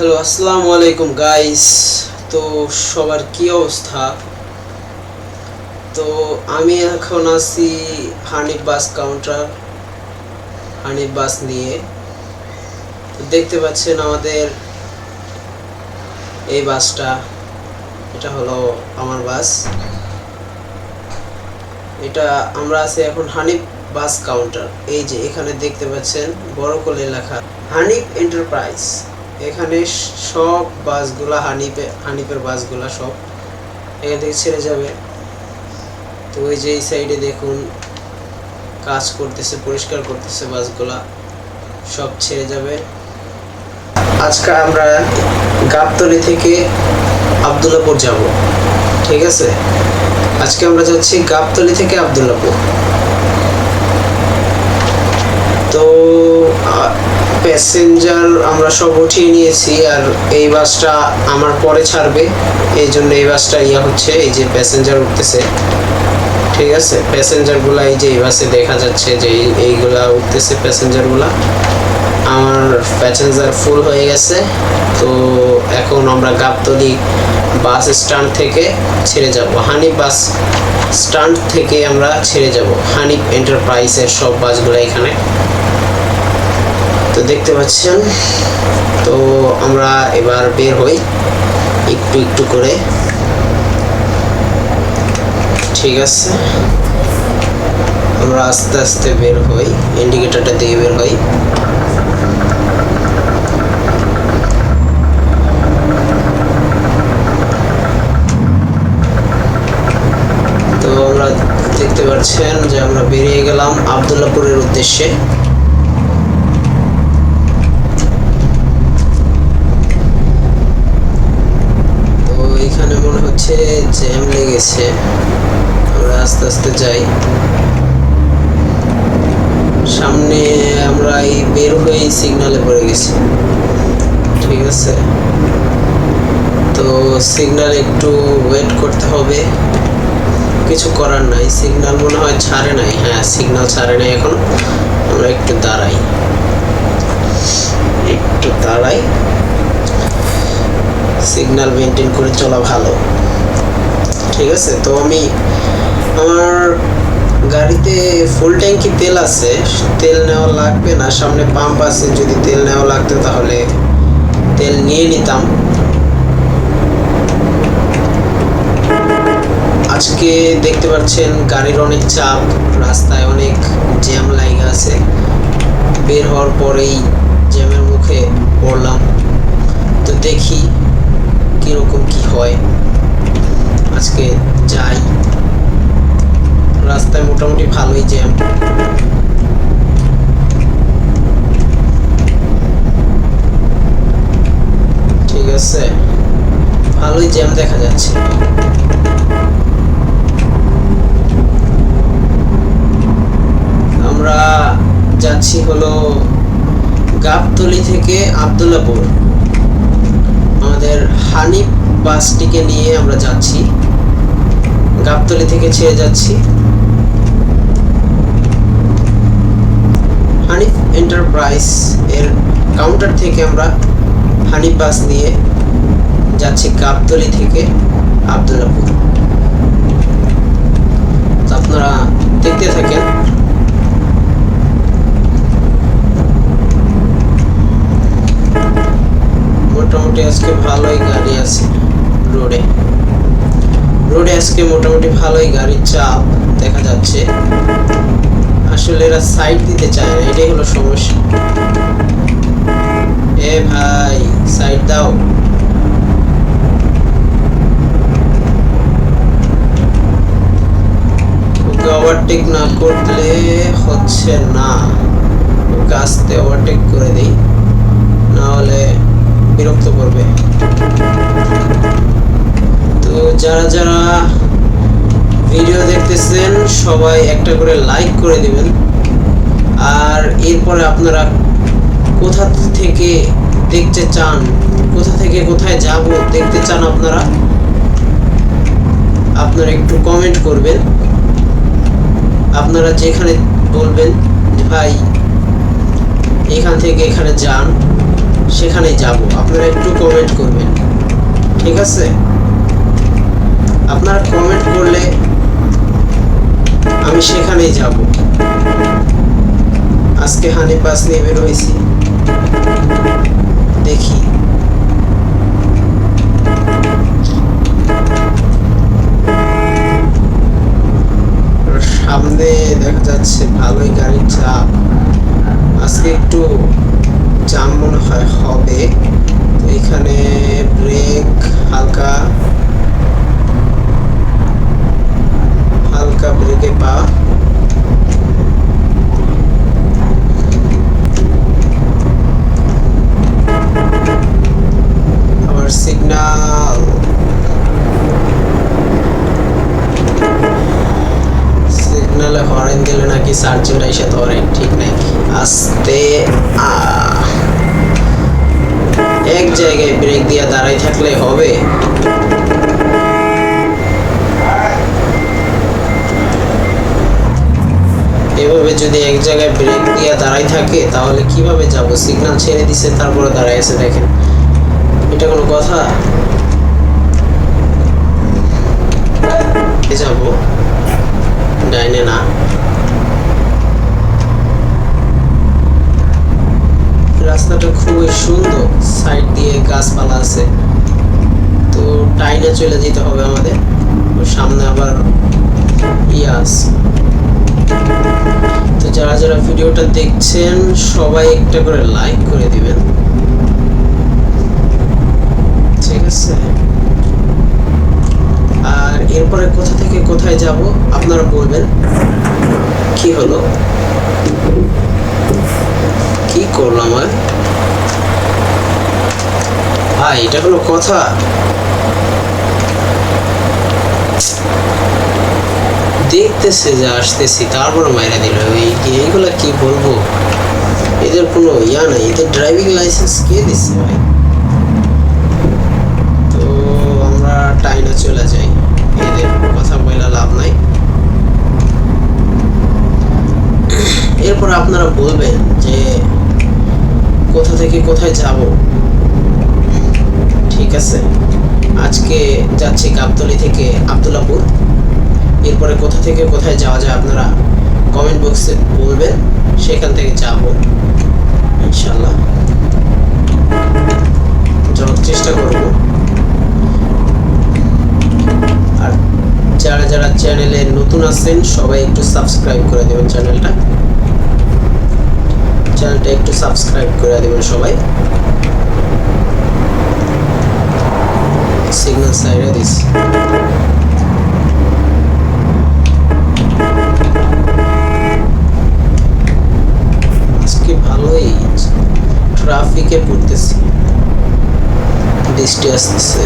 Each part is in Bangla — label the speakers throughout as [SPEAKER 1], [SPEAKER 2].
[SPEAKER 1] হ্যালো, আসসালামু আলাইকুম গাইস তো সবার কি অবস্থা? তো আমি এখন আছি Hanif bus counter Hanif bus নিয়ে। দেখতে পাচ্ছেন আমাদের এই বাসটা। এটা হলো আমার বাস। এটা আমরা আছি এখন হানিফ বাস কাউন্টার এই যে এখানে দেখতে পাচ্ছেন বড় করে লেখা হানিফ এন্টারপ্রাইজ এখানে সব বাসগুলা, হানিফে, হানিফের বাসগুলা সব এখান থেকে ছেড়ে যাবে। তো ওই যে এই সাইডে দেখুন, কাজ করতেছে, পরিষ্কার করতেছে বাসগুলা, সব ছেড়ে যাবে। আজকে আমরা গাবতলি থেকে আবদুল্লাপুর যাব, ঠিক আছে? আজকে আমরা যাচ্ছি গাবতলি থেকে আবদুল্লাপুর। তো প্যাসেঞ্জার আমরা সব উঠিয়ে নিয়েছি আর এই বাসটা আমার পরে ছাড়বে। এই জন্য এই বাসটা ইয়া হচ্ছে, এই যে প্যাসেঞ্জার উঠতেছে। ঠিক আছে? প্যাসেঞ্জারগুলা এই যে এই বাসে দেখা যাচ্ছে যে এইগুলা উঠতেছে প্যাসেঞ্জারগুলা আমার প্যাসেঞ্জার ফুল হয়ে গেছে। তো এখন আমরা গাবতলি বাস স্ট্যান্ড থেকে ছেড়ে যাব। হানিফ বাস স্ট্যান্ড থেকে আমরা ছেড়ে যাব। হানিফ এন্টারপ্রাইজের সব বাসগুলো এখানে। তো দেখতে পাচ্ছেন। তো আমরা এবার বের হই একটু একটু করে। ঠিক আছে। আমরা আস্তে আস্তে বের হই ইন্ডিকেটরটা দিয়ে বের হই। তো আমরা দেখতে পাচ্ছেন যে আমরা বেরিয়ে গেলাম আবদুল্লাপুরের উদ্দেশ্যে তো এখানে মনে হচ্ছে লেগেছে আমরা আস্তে আস্তে যাই। সামনে আমরা এই বের হয়ে সিগনালে পড়ে গেছি। ঠিক আছে? তো সিগনাল একটু ওয়েট করতে হবে। কিছু করার নাই। সিগন্যাল মনে হয় ছাড়ে নাই। হ্যাঁ সিগন্যাল ছাড়ে নাই এখন। আমরা একটু দাঁড়াই। একটু দাঁড়াই। সিগন্যাল মেনটেন করে চলা ভালো। ঠিক আছে, তো আমি আমার গাড়িতে ফুল ট্যাঙ্কি তেল আছে, তেল নেওয়া লাগবে না, সামনে পাম্প আছে, যদি তেল নেওয়া লাগতো তাহলে তেল নিয়ে নিতাম। আজকে দেখতে পাচ্ছেন গাড়ির অনেক চাপ, রাস্তায় অনেক জ্যাম লাইগা আছে। বের হওয়ার পরেই জ্যামের মুখে পড়লাম। তো দেখি কীরকম কি হয়। আজকে যাই। রাস্তায় মোটামুটি ভালোই জ্যাম ঠিক আছে। ভালোই জ্যাম দেখা যাচ্ছে। আমরা যাচ্ছি হলো গাবতলি থেকে আবদুল্লাপুর। আমাদের হানিফ বাসটিকে নিয়ে আমরা যাচ্ছি। গাবতলি থেকে ছেড়ে যাচ্ছি। হানিফ এন্টারপ্রাইজ এর কাউন্টার থেকে আমরা হানিফ বাস নিয়ে যাচ্ছি গাবতলি থেকে আবদুল্লাপুর। আপনারা দেখতে থাকেন। মোটামুটি আজকে ভালোই গাড়ি আছে রোডে। রোডে আজকে মোটামুটি ভালোই গাড়ির চাপ দেখা যাচ্ছে। আসলে এরা সাইড দিতে চায় না, এটাই হলো সমস্যা। এ ভাই সাইড দাও। ওকে ওভারটেক না করলে হচ্ছে না। ওকে আস্তে ওভারটেক করে দিই, না হলে বিরক্ত করবে। তো যারা যারা ভিডিও দেখতেছেন, সবাই একটা করে লাইক করে দিবেন। আর এরপরে আপনারা কোথা থেকে দেখতে চান, কোথা থেকে কোথায় যাব দেখতে চান আপনারা আপনারা একটু কমেন্ট করবেন। আপনারা যেখানে বলবেন ভাই, এখান থেকে এখানে যান সেখানে যাব। আপনারা একটু কমেন্ট করবেন। ঠিক আছে? আপনারা কমেন্ট করলে আমি সেখানেই যাব। আজকে হানি পাস নিয়ে বের হয়েছি। দেখি। সামনে দেখা যাচ্ছে ভালোই গাড়ির চাপ। আজকে একটু জাম মনে হয়, হবে। এখানে ব্রেক হালকা। হালকা পা আবার সিগন্যাল সিগন্যালে হরেন দিলে নাকি সার্জেন্ট এসে ধরে ঠিক নাই আস্তে আ এক জায়গায় ব্রেক দিয়ে দাঁড়াই থাকলে হবে যদি এক জায়গায় ব্রেক দিয়ে দাঁড়াই থাকে, তাহলে কীভাবে যাব? সিগন্যাল ছেড়ে দিছে, তারপরে দাঁড়ায় আছে দেখেন। এটা কোনো কথা? যাব। ডাইনে না। রাস্তাটা খুবই সুন্দর সাইড দিয়ে গাছপালা আছে। তো টাইনে চলে যেতে হবে আমাদের। সামনে আবার ইয়াস যারা যারা ভিডিওটা দেখছেন, সবাই একটা করে লাইক করে দিবেন। ঠিক আছে? আর এরপরে কোথা থেকে কোথায় যাব, আপনারা বলবেন। কি হলো? কি করল আমার? ভাই, এটা কোনো কথা? দেখতেছে যে আসতেছি, তারপর মাইরা দিল, এই এইগুলা কি বলব? এদের কোনো ইয়া নাই, এদের ড্রাইভিং লাইসেন্স কে দিচ্ছে ভাই? তো আমরা টাইনা চলে যাই, এদের কথা বলে লাভ নাই। এরপর আপনারা বলবেন যে, কোথা থেকে কোথায় যাব? ঠিক আছে, আজকে যাচ্ছি গাবতলি থেকে আবদুল্লাপুর এরপরে কোথা থেকে কোথায় যাওয়া যায় আপনারা কমেন্ট বক্সে বলবেন, সেখান থেকে যাব ইনশাল্লাহ যাওয়ার চেষ্টা করব। আর যারা যারা চ্যানেলে নতুন আছেন, সবাই একটু সাবস্ক্রাইব করে দেবেন চ্যানেলটা চ্যানেলটা একটু সাবস্ক্রাইব করে দেবেন সবাই। সিগন্যাল সাইডে দিস আজকে ভালোই ট্রাফিকে পড়তেছি। বৃষ্টি আসতেছে।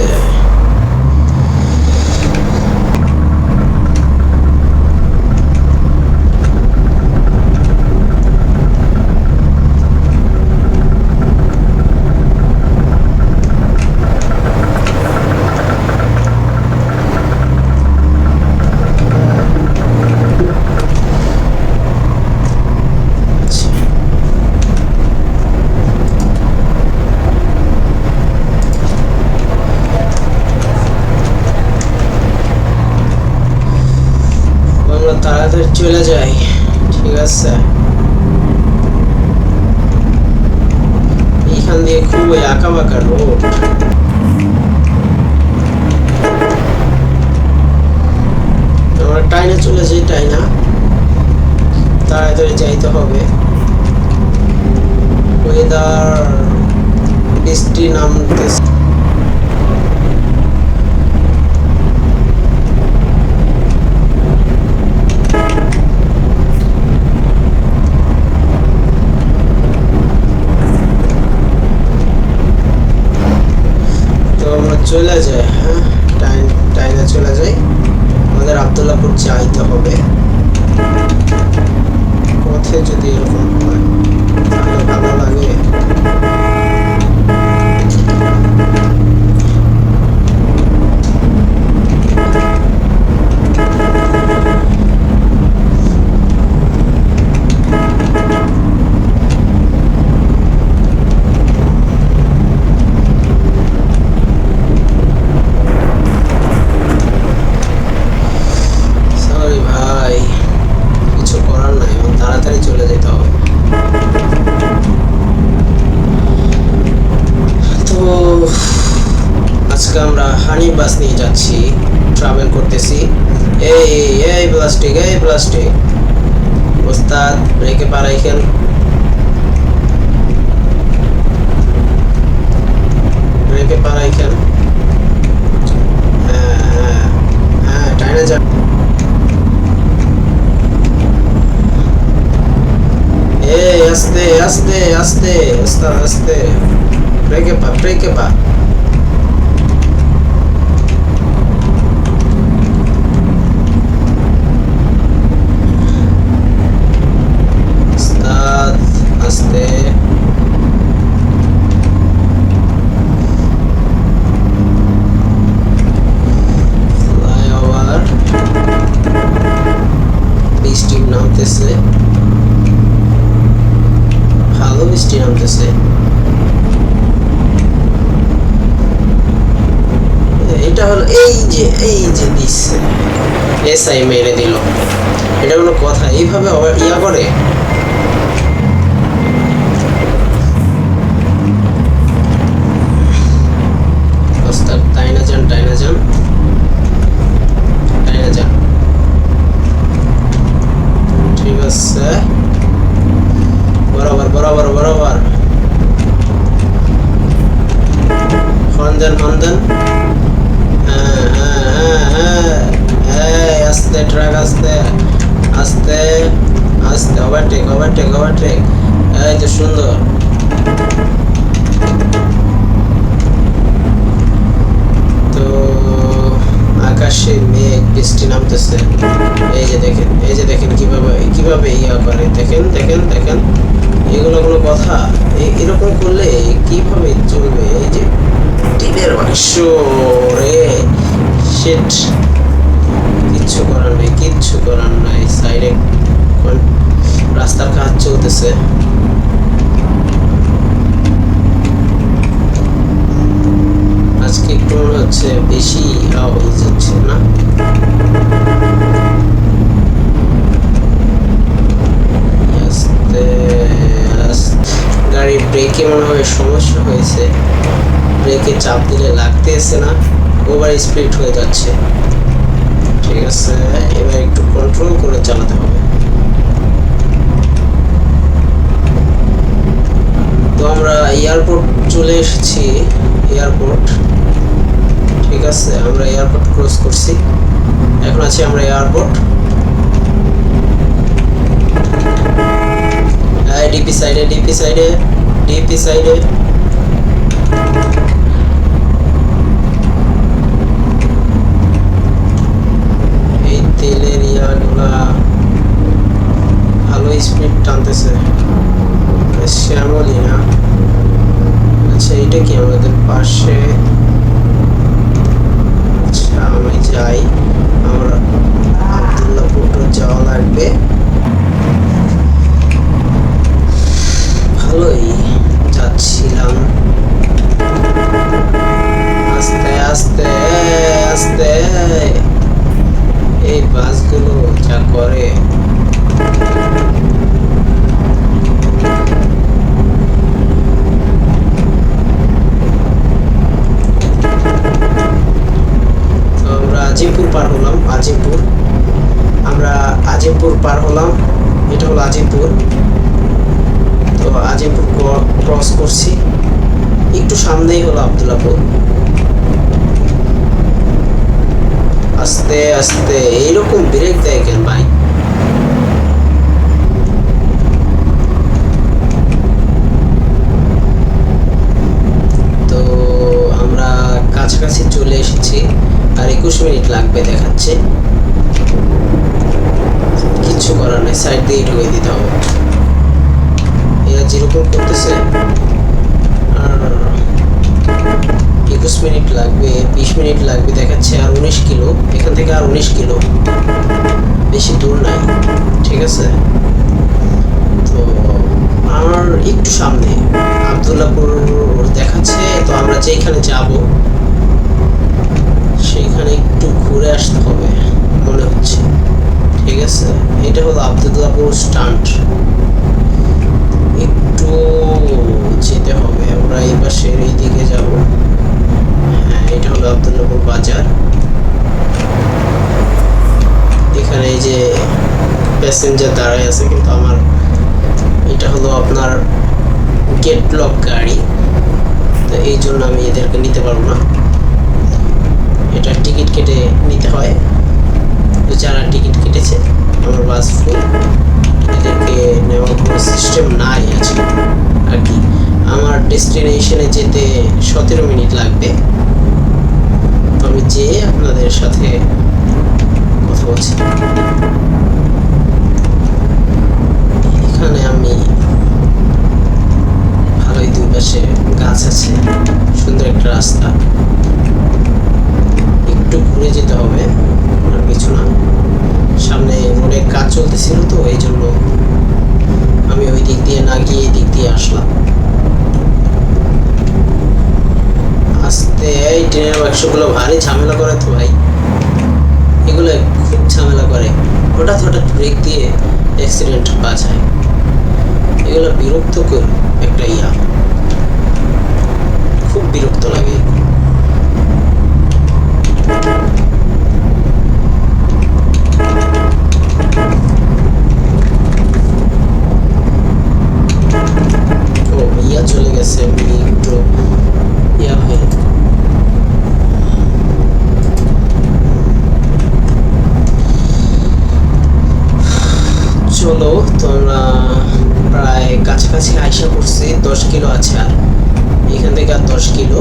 [SPEAKER 1] এই আস্তে আস্তে আস্তে ওস্তাদ আস্তে ব্রেকে পা ব্রেকে পা ওস্তাদ আস্তে ফ্লাইওভার বৃষ্টি নামতেছে ভালো বৃষ্টি নামতেছে এটা হলো এই যে এই যে দিচ্ছে এসআই মেরে দিল। এটা কোনো কথা। এইভাবে ইয়া করে? এই তো সুন্দর। তো মেঘ, বৃষ্টি নামতেছে। এই যে দেখেন, এই যে দেখেন কীভাবে কীভাবে ইয়া করে। দেখেন দেখেন দেখেন। এগুলো কোনো কথা? এরকম করলে কীভাবে চলবে? এই যে টিনের রে শিট কিচ্ছু করার নেই, কিচ্ছু করার নাই। সাইডে রাস্তার কাজ চলতেছে। আজকে একটু মনে হচ্ছে বেশি আওয়াজ হচ্ছে না। গাড়ির ব্রেকে মনে হয় সমস্যা হয়েছে। ব্রেকে চাপ দিলে না ওভার স্পিড হয়ে যাচ্ছে। ঠিক আছে, এবার একটু কন্ট্রোল করে চালাতে হবে। তো আমরা এয়ারপোর্ট চলে এসেছি। এয়ারপোর্ট। ঠিক আছে, আমরা এয়ারপোর্ট ক্রস করছি। এখন আছি আমরা এয়ারপোর্ট। ডিপি সাইডে ডিপি সাইডে ডিপি সাইডে এই তেলের ইয়াগুলা ভালো স্পিড টানতেছে শ্যামলি না আচ্ছা এটা কি আমাদের পাশে আচ্ছা আমি যাই আমরা আবদুল্লাপুর যাওয়া লাগবে ভালোই যাচ্ছিলাম আস্তে আস্তে আস্তে এই বাসগুলো যা করে তো আমরা আজিমপুর পার হলাম আজিমপুর আমরা আজিমপুর পার হলাম এটা হলো আজিমপুর তো আজিমপুর ক্রস করছি একটু সামনেই হলো আবদুল্লাপুর আস্তে আস্তে এইরকম ব্রেক দেয় কেন ভাই তো আমরা কাছাকাছি চলে এসেছি আর একুশ মিনিট দেখাচ্ছে কিচ্ছু করার নেই সাইড দিয়ে ঢুকে দিতে হবে। এরা যেরকম করতেছে একুশ মিনিট লাগবে, বিশ মিনিট লাগবে, দেখাচ্ছে আর উনিশ কিলো, এখান থেকে আর উনিশ কিলো। বেশি দূর নাই, ঠিক আছে? তো আমার একটু সামনে আবদুল্লাপুর দেখাচ্ছে, তো আমরা যেখানে যাব সেইখানে একটু ঘুরে আসতে হবে, মনে হচ্ছে। ঠিক আছে? এটা হলো আবদুল্লাপুর স্টান্ট একটু যেতে হবে, আমরা এই পাশের এই দিকে যাব। হ্যাঁ এটা হলো আবদুল্লাপুর বাজার। এখানে এই যে প্যাসেঞ্জার দাঁড়ায় আছে, কিন্তু আমার এটা হলো আপনার গেট লক গাড়ি। তো এই জন্য আমি এদেরকে নিতে পারব না। এটা টিকিট কেটে নিতে হয়। তো যারা টিকিট কেটেছে, আমার বাস ফুল এদেরকে নেওয়ার কোনো সিস্টেম নাই আছে আর কি, আমার ডেস্টিনেশনে যেতে সতেরো মিনিট লাগবে। আমি যেয়ে আপনাদের সাথে কথা বলছি। এখানে আমি ভালোই দুই পাশে গাছ আছে, সুন্দর একটা রাস্তা একটু ঘুরে যেতে হবে আর কিছু না সামনে রোডের কাজ চলতেছিল তো এই জন্য আমি ওই দিক দিয়ে না গিয়ে এই দিক দিয়ে আসলাম। আস্তে, এই ট্রেনের বাক্সগুলো ভারী ঝামেলা করে তো ভাই। এগুলো খুব ঝামেলা করে। হঠাৎ হঠাৎ ব্রেক দিয়ে অ্যাক্সিডেন্ট বাঁচায় এগুলো বিরক্ত করে একটা ইয়া। খুব বিরক্ত লাগে ও ইয়া চলে গেছে আমি একটু ইয়া হয়ে চলো তো আমরা প্রায় কাছাকাছি আইসা করছি দশ কিলো আছে আর এখান থেকে আর দশ কিলো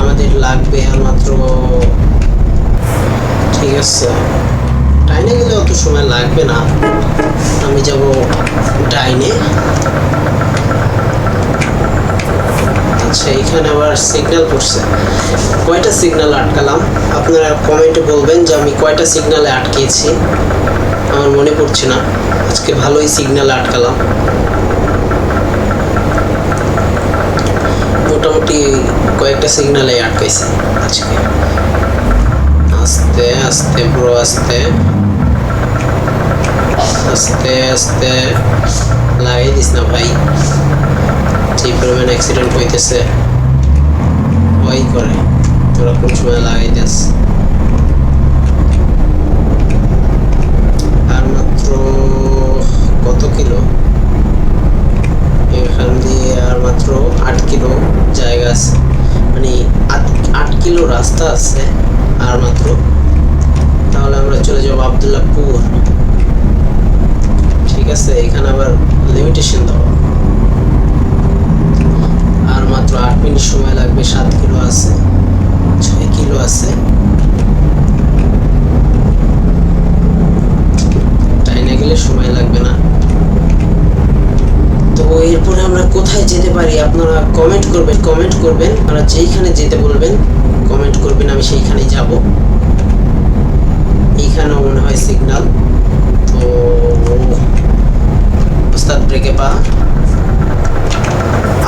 [SPEAKER 1] আমাদের লাগবে আর মাত্র ঠিক আছে ডাইনে গেলে অত সময় লাগবে না আমি যাব ডাইনে আচ্ছা এখানে আবার সিগন্যাল করছে। কয়টা সিগন্যাল আটকালাম? আপনারা কমেন্টে বলবেন যে আমি কয়টা সিগন্যালে আটকেছি। আমার মনে পড়ছে না। আজকে ভালোই সিগন্যাল আটকালাম। মোটামুটি কয়েকটা সিগন্যালে আটকাইছি আজকে। আস্তে আস্তে পুরো আস্তে। আস্তে আস্তে। লাগাই দিস না ভাই। যে পরিমাণ অ্যাক্সিডেন্ট হইতেছে ওই করে। তোরা কোন লাগাই দিস। আর মাত্র কত কিলো? এখান দিয়ে আর মাত্র আট কিলো জায়গা আছে। মানে আট কিলো রাস্তা আছে আর মাত্র। তাহলে আমরা চলে যাব আবদুল্লাপুর ঠিক আছে, এখানে আবার লিমিটেশন দেওয়া। মাত্র আট মিনিট সময় লাগবে সাত কিলো আছে, ছয় কিলো আছে। সময় লাগবে না। তো এরপরে আমরা কোথায় যেতে পারি? আপনারা কমেন্ট করবেন কমেন্ট করবেন। আপনারা যেইখানে যেতে বলবেন কমেন্ট করবেন, আমি সেইখানেই যাব এইখানেও মনে হয় সিগন্যাল তো ওস্তাদ ব্রেকে পা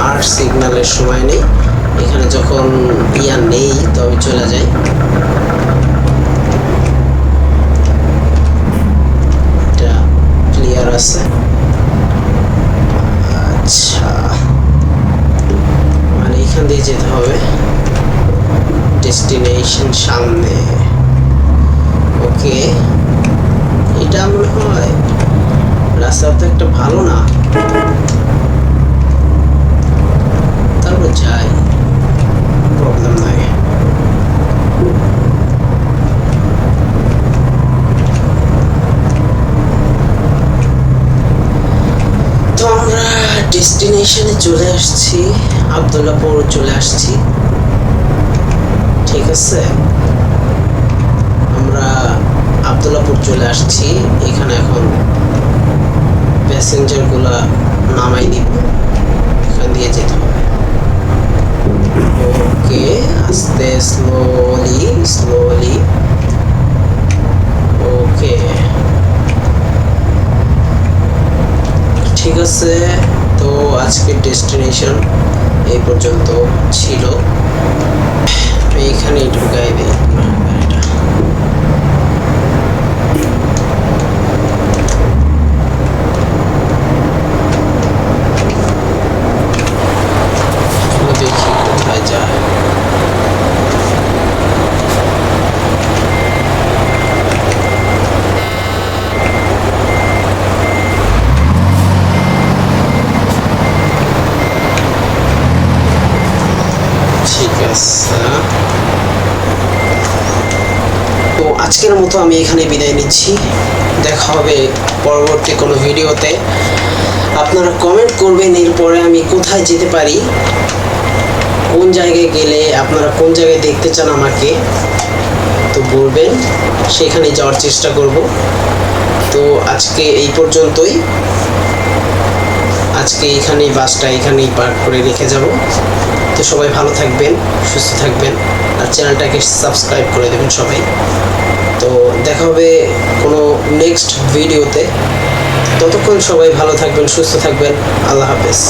[SPEAKER 1] আর সিগন্যালের সময় নেই। এখানে যখন ইয়া নেই, তবে চলে যাই। এটা ক্লিয়ার আছে। আচ্ছা। মানে এখান দিয়ে যেতে হবে। ডেস্টিনেশন সামনে। ওকে এটা মনে হয় রাস্তা তো একটা ভালো না তারপর যাই প্রবলেম নাই তো আমরা ডেস্টিনেশনে চলে আসছি আবদুল্লাপুর চলে আসছি। ঠিক আছে? আমরা আবদুল্লাপুর চলে আসছি, এখানে এখন প্যাসেঞ্জারগুলা নামাই দিব এখান দিয়ে যেতে হবে। ওকে, আস্তে স্লোলি স্লোলি ওকে। ঠিক আছে? তো আজকের ডেস্টিনেশন এই পর্যন্ত ছিল। এইখানেই ঢুকাই দিই গাড়িটা দেখি কোথায় যায় গেছে তো আজকের মতো আমি এখানে বিদায় নিচ্ছি। দেখা হবে পরবর্তী কোনো ভিডিওতে। আপনারা কমেন্ট করবেন এরপরে আমি কোথায় যেতে পারি, কোন জায়গায় গেলে, আপনারা কোন জায়গায় দেখতে চান আমাকে, তো বলবেন। সেখানে যাওয়ার চেষ্টা করব। তো আজকে এই পর্যন্তই। আজকে এখানেই বাসটা এখানেই পার্ক করে রেখে যাব। তো সবাই ভালো থাকবেন, সুস্থ থাকবেন, আর চ্যানেলটাকে সাবস্ক্রাইব করে দেবেন সবাই। তো দেখা হবে কোনো নেক্সট ভিডিওতে। ততক্ষণ সবাই ভালো থাকবেন, সুস্থ থাকবেন। আল্লাহ হাফেজ।